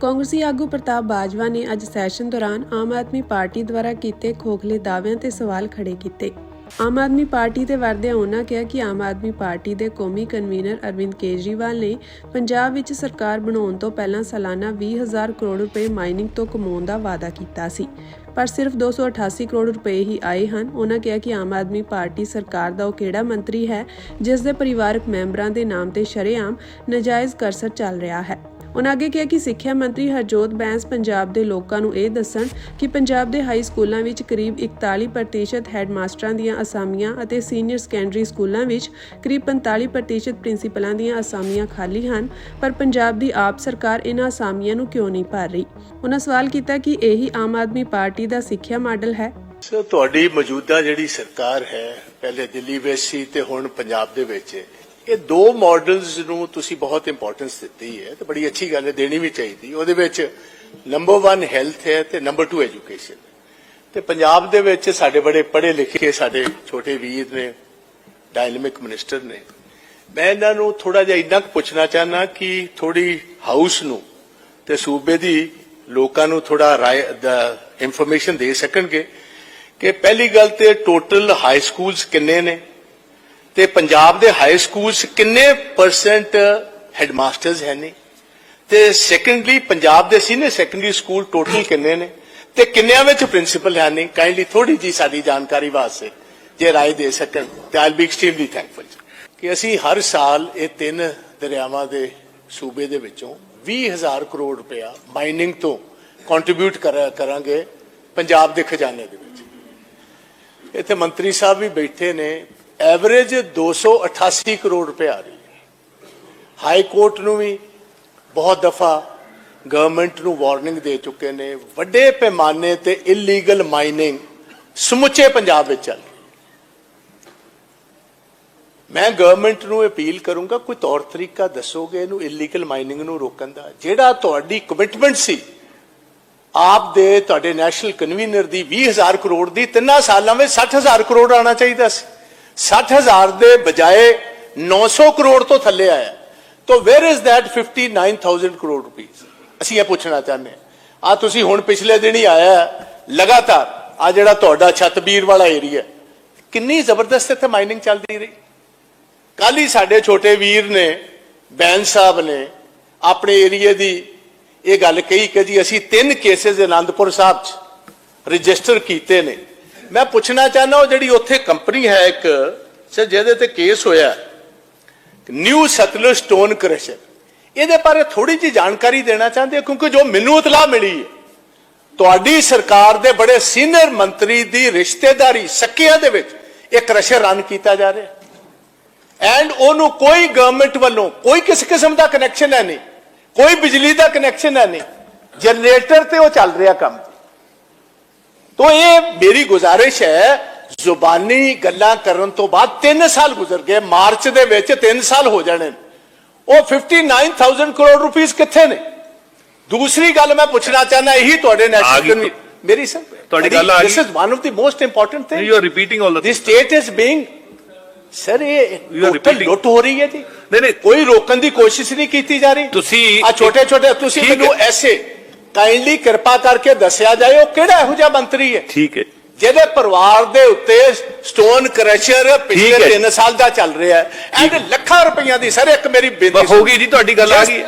ਕਾਂਗਰਸੀ ਆਗੂ ਪ੍ਰਤਾਪ ਬਾਜਵਾ ਨੇ ਅੱਜ ਸੈਸ਼ਨ ਦੌਰਾਨ ਆਮ ਆਦਮੀ ਪਾਰਟੀ ਦੁਆਰਾ ਕੀਤੇ ਖੋਖਲੇ ਦਾਅਵਿਆਂ ਤੇ ਸਵਾਲ ਖੜੇ ਕੀਤੇ। ਆਮ ਆਦਮੀ ਪਾਰਟੀ ਦੇ ਵਰਦਿਆਂ ਉਹਨਾਂ ਕਿਹਾ ਕਿ ਆਮ ਆਦਮੀ ਪਾਰਟੀ ਦੇ ਕੌਮੀ ਕਨਵੀਨਰ ਅਰਵਿੰਦ ਕੇਜਰੀਵਾਲ ਨੇ ਪੰਜਾਬ ਵਿੱਚ ਸਰਕਾਰ ਬਣਾਉਣ ਤੋਂ ਪਹਿਲਾਂ ਸਾਲਾਨਾ 20000 ਕਰੋੜ ਰੁਪਏ ਮਾਈਨਿੰਗ ਤੋਂ ਕਮਾਉਣ ਦਾ ਵਾਅਦਾ ਕੀਤਾ ਸੀ। ਪਰ ਸਿਰਫ 288 ਕਰੋੜ ਰੁਪਏ ਹੀ ਆਏ ਹਨ। ਉਹਨਾਂ ਕਿਹਾ ਕਿ ਆਮ ਆਦਮੀ ਪਾਰਟੀ ਸਰਕਾਰ ਦਾ ਉਹ ਕਿਹੜਾ ਮੰਤਰੀ ਹੈ, ਜਿਸ ਦੇ ਪਰਿਵਾਰਕ ਮੈਂਬਰਾਂ ਦੇ ਨਾਮ ਤੇ ਸ਼ਰੇਆਮ ਨਜਾਇਜ਼ ਕਰਸਰ ਚੱਲ ਰਿਹਾ ਹੈ। ਉਨ੍ਹਾਂ ਅੱਗੇ ਕਿਹਾ ਕਿ ਸਿੱਖਿਆ ਮੰਤਰੀ ਹਰਜੋਤ ਬੈਂਸ ਪੰਜਾਬ ਦੇ ਲੋਕਾਂ ਨੂੰ ਇਹ ਦੱਸਣ ਕਿ ਪੰਜਾਬ ਦੇ ਹਾਈ ਸਕੂਲਾਂ ਵਿੱਚ ਕਰੀਬ 41% ਹੈੱਡਮਾਸਟਰਾਂ ਦੀਆਂ ਅਸਾਮੀਆਂ ਅਤੇ ਸੀਨੀਅਰ ਸੈਕੰਡਰੀ ਸਕੂਲਾਂ ਵਿੱਚ ਕਰੀਬ 45% ਪ੍ਰਿੰਸੀਪਲਾਂ ਦੀਆਂ ਅਸਾਮੀਆਂ ਖਾਲੀ ਹਨ, ਪਰ ਪੰਜਾਬ ਦੀ ਆਪ ਸਰਕਾਰ ਇਹਨਾਂ ਅਸਾਮੀਆਂ ਨੂੰ ਕਿਉਂ ਨਹੀਂ ਭਰ ਰਹੀ? ਉਨ੍ਹਾਂ ਸਵਾਲ ਕੀਤਾ ਕਿ ਇਹੀ ਆਮ ਆਦਮੀ ਪਾਰਟੀ ਦਾ ਸਿੱਖਿਆ ਮਾਡਲ ਹੈ। ਸਰ, ਤੁਹਾਡੀ ਮੌਜੂਦਾ ਜਿਹੜੀ ਸਰਕਾਰ ਹੈ, ਪਹਿਲੇ ਦਿੱਲੀ ਵਿੱਚ ਸੀ ਤੇ ਹੁਣ ਪੰਜਾਬ ਦੇ ਵਿੱਚ ਇਹ ਦੋ ਮਾਡਲਸ ਨੂੰ ਤੁਸੀਂ ਬਹੁਤ ਇੰਪੋਰਟੈਂਸ ਦਿੱਤੀ ਹੈ ਤੇ ਬੜੀ ਅੱਛੀ ਗੱਲ ਹੈ, ਦੇਣੀ ਵੀ ਚਾਹੀਦੀ। ਉਹਦੇ ਵਿੱਚ ਨੰਬਰ 1 ਹੈਲਥ ਹੈ ਤੇ ਨੰਬਰ 2 ਐਜੂਕੇਸ਼ਨ ਤੇ ਪੰਜਾਬ ਦੇ ਵਿੱਚ ਸਾਡੇ ਬੜੇ ਪੜ੍ਹੇ ਲਿਖੇ ਸਾਡੇ ਛੋਟੇ ਵੀਰ ਨੇ ਡਾਇਨਾਮਿਕ ਮਿਨਿਸਟਰ ਨੇ। ਮੈਂ ਇਹਨਾਂ ਨੂੰ ਥੋੜਾ ਜਿਹਾ ਇੰਨਾ ਕੁ ਪੁੱਛਣਾ ਚਾਹਨਾ ਕਿ ਥੋੜੀ ਹਾਊਸ ਨੂੰ ਤੇ ਸੂਬੇ ਦੀ ਲੋਕਾਂ ਨੂੰ ਥੋੜਾ ਰਾਏ ਇਨਫੋਰਮੇਸ਼ਨ ਦੇ ਸਕਣਗੇ ਕਿ ਪਹਿਲੀ ਗੱਲ ਤੇ ਟੋਟਲ ਹਾਈ ਸਕੂਲਸ ਕਿੰਨੇ ਨੇ? ਤੇ ਪੰਜਾਬ ਦੇ ਹਾਈ ਸਕੂਲਸ ਕਿੰਨੇ ਪਰਸੈਂਟ ਹੈਡਮਾਸਟਰਸ ਹੈ ਨੇ? ਤੇ ਸੈਕੰਡਲੀ ਪੰਜਾਬ ਦੇ ਸੀਨੀਅਰ ਸੈਕੰਡਰੀ ਸਕੂਲ ਟੋਟਲ ਕਿੰਨੇ ਨੇ? ਤੇ ਕਿੰਨਿਆਂ ਵਿੱਚ ਪ੍ਰਿੰਸੀਪਲ ਹੈ ਨਹੀਂ ਕਾਈਂਡਲੀ ਥੋੜੀ ਜੀ ਸਾਡੀ ਜਾਣਕਾਰੀ ਵਾਸਤੇ ਜੇ ਰਾਏ ਦੇ ਸਕਣ, ਤੇ ਆਈਲ ਬੀ ਐਕਸਟ੍ਰੀਮਲੀ ਥੈਂਕਫੁਲ ਕਿ ਅਸੀਂ ਹਰ ਸਾਲ ਇਹ ਤਿੰਨ ਦਰਿਆਵਾਂ ਦੇ ਸੂਬੇ ਦੇ ਵਿੱਚੋਂ 20000 ਕਰੋੜ ਰੁਪਇਆ ਮਾਈਨਿੰਗ ਤੋਂ ਕੰਟਰੀਬਿਊਟ ਕਰਾਂਗੇ ਪੰਜਾਬ ਦੇ ਖਜ਼ਾਨੇ ਦੇ ਵਿੱਚ। ਇੱਥੇ ਮੰਤਰੀ ਸਾਹਿਬ ਵੀ ਬੈਠੇ ਨੇ ਐਵਰੇਜ 288 ਕਰੋੜ ਰੁਪਏ ਆ ਰਹੀ ਹੈ। ਹਾਈ ਕੋਰਟ ਨੂੰ ਵੀ ਬਹੁਤ ਦਫਾ ਗਵਰਨਮੈਂਟ ਨੂੰ ਵਾਰਨਿੰਗ ਦੇ ਚੁੱਕੇ ਨੇ। ਵੱਡੇ ਪੈਮਾਨੇ ਤੇ ਇਲੀਗਲ ਮਾਈਨਿੰਗ ਸਮੁੱਚੇ ਪੰਜਾਬ ਵਿੱਚ ਚੱਲ ਰਹੀ ਮੈਂ ਗਵਰਨਮੈਂਟ ਨੂੰ ਅਪੀਲ ਕਰੂੰਗਾ, ਕੋਈ ਤੌਰ ਤਰੀਕਾ ਦੱਸੋਗੇ ਇਹਨੂੰ ਇਲੀਗਲ ਮਾਈਨਿੰਗ ਨੂੰ ਰੋਕਣ ਦਾ? ਜਿਹੜਾ ਤੁਹਾਡੀ ਕਮਿਟਮੈਂਟ ਸੀ, ਆਪ ਦੇ ਤੁਹਾਡੇ ਨੈਸ਼ਨਲ ਕਨਵੀਨਰ ਦੀ 20000 ਕਰੋੜ ਦੀ, ਤਿੰਨਾਂ ਸਾਲਾਂ ਵਿੱਚ 60000 ਕਰੋੜ ਆਣਾ ਚਾਹੀਦਾ ਸੀ। 60000 ਦੇ ਬਜਾਏ 900 ਕਰੋੜ ਤੋਂ ਥੱਲੇ ਆਇਆ। ਤਾਂ where is that 59000 crore rupees ਅਸੀਂ ਇਹ ਪੁੱਛਣਾ ਚਾਹੁੰਦੇ ਹਾਂ। ਆ ਤੁਸੀਂ ਹੁਣ ਪਿਛਲੇ ਦਿਨ ਹੀ ਆਇਆ ਲਗਾਤਾਰ। ਆ ਜਿਹੜਾ ਤੁਹਾਡਾ ਛਤਬੀਰ ਵਾਲਾ ਏਰੀਆ ਕਿੰਨੀ ਜ਼ਬਰਦਸਤ ਇੱਥੇ ਮਾਈਨਿੰਗ ਚੱਲਦੀ ਰਹੀ। ਕੱਲ ਹੀ ਸਾਡੇ ਛੋਟੇ ਵੀਰ ਨੇ ਬੈਂਸ ਸਾਹਿਬ ਨੇ, ਆਪਣੇ ਏਰੀਏ ਦੀ ਇਹ ਗੱਲ ਕਹੀ ਕਿ ਜੀ ਅਸੀਂ ਤਿੰਨ ਕੇਸਿਸ ਅਨੰਦਪੁਰ ਸਾਹਿਬ 'ਚ ਰਜਿਸਟਰ ਕੀਤੇ ਨੇ। ਮੈਂ ਪੁੱਛਣਾ ਚਾਹੁੰਦਾ ਉਹ ਜਿਹੜੀ ਉੱਥੇ ਕੰਪਨੀ ਹੈ ਇੱਕ ਸਰ ਜਿਹਦੇ ਤੇ ਕੇਸ ਹੋਇਆ, ਨਿਊ ਸਤਲੁਜ ਸਟੋਨ ਕ੍ਰਸ਼ਰ। ਇਹਦੇ ਬਾਰੇ ਥੋੜੀ ਜੀ ਜਾਣਕਾਰੀ ਦੇਣਾ ਚਾਹੁੰਦੇ ਕਿਉਂਕਿ ਜੋ ਮੈਨੂੰ ਇਤਲਾਹ ਮਿਲੀ ਹੈ, ਤੁਹਾਡੀ ਸਰਕਾਰ ਦੇ ਬੜੇ ਸੀਨੀਅਰ ਮੰਤਰੀ ਦੀ ਰਿਸ਼ਤੇਦਾਰੀ ਸਕਿਆਂ ਦੇ ਵਿੱਚ ਇਹ ਕ੍ਰਸ਼ਰ ਰਨ ਕੀਤਾ ਜਾ ਰਿਹਾ। ਐਂਡ ਉਹਨੂੰ ਕੋਈ ਗਵਰਨਮੈਂਟ ਵੱਲੋਂ ਕੋਈ ਕਿਸੇ ਕਿਸਮ ਦਾ ਕਨੈਕਸ਼ਨ ਹੈ ਨਹੀਂ, ਕੋਈ ਬਿਜਲੀ ਦਾ ਕਨੈਕਸ਼ਨ ਹੈ ਨਹੀਂ ਜਨਰੇਟਰ ਤੇ ਉਹ ਚੱਲ ਰਿਹਾ ਕੰਮ। ਤੋ ਇਹ ਮੇਰੀ ਗੁਜ਼ਾਰਿਸ਼ ਹੈ ਜ਼ੁਬਾਨੀ ਗੱਲਾਂ ਕਰਨ ਤੋਂ ਬਾਅਦ 3 ਸਾਲ ਗੁਜ਼ਰ ਗਏ ਮਾਰਚ ਦੇ ਵਿੱਚ 3 ਸਾਲ ਹੋ ਜਾਣੇ ਨੇ। ਉਹ 59000 ਕਰੋੜ ਰੁਪੀਸ ਕਿੱਥੇ ਨੇ ਦੂਸਰੀ ਗੱਲ ਮੈਂ ਪੁੱਛਣਾ ਚਾਹਨਾ ਇਹੀ ਤੁਹਾਡੇ ਆ ਨੈਸ਼ਨਲ ਗਈ ਕਨਵੀ ਮੇਰੀ ਸਰ ਤੁਹਾਡੀ ਗੱਲ ਆ ਦਿਸ ਗਈ। Is one of the most important thing You are repeating all the this state is being sir ਇਹ You are ਟੋਟਲ repeating. ਲੁੱਟ ਹੋ ਰਹੀ ਹੈ ਜੀ ਨਹੀਂ, ਨਹੀਂ। ਕੋਈ ਰੋਕਣ ਦੀ ਕੋਸ਼ਿਸ਼ ਨਹੀਂ ਕੀਤੀ ਜਾ ਰਹੀ ਤੁਸੀਂ- ਆ ਛੋਟੇ ਛੋਟੇ ਤੁਸੀਂ ਠੀਕ ਹੈ। ਮੈਨੂੰ ਐਸੇ ਕਾਈਂਡਲੀ ਕਿਰਪਾ ਕਰਕੇ ਦੱਸਿਆ ਜਾਏ ਉਹ ਕਿਹੜਾ ਇਹੋ ਜਿਹਾ ਮੰਤਰੀ ਹੈ। ਠੀਕ ਹੈ। ਜਿਹਦੇ ਪਰਿਵਾਰ ਦੇ ਉੱਤੇ ਸਟੋਨ ਕ੍ਰਸ਼ਰ ਪਿਛਲੇ ਹੈ। 3 ਸਾਲ ਦਾ ਚੱਲ ਰਿਹਾ ਹੈ। ਐਂਡ ਲੱਖਾਂ ਰੁਪਈਆ ਦੀ ਸਰ ਇੱਕ ਮੇਰੀ ਬੇਨਤੀ ਬਸ ਹੋ ਗਈ ਜੀ ਤੁਹਾਡੀ ਗੱਲ ਆ ਗਈ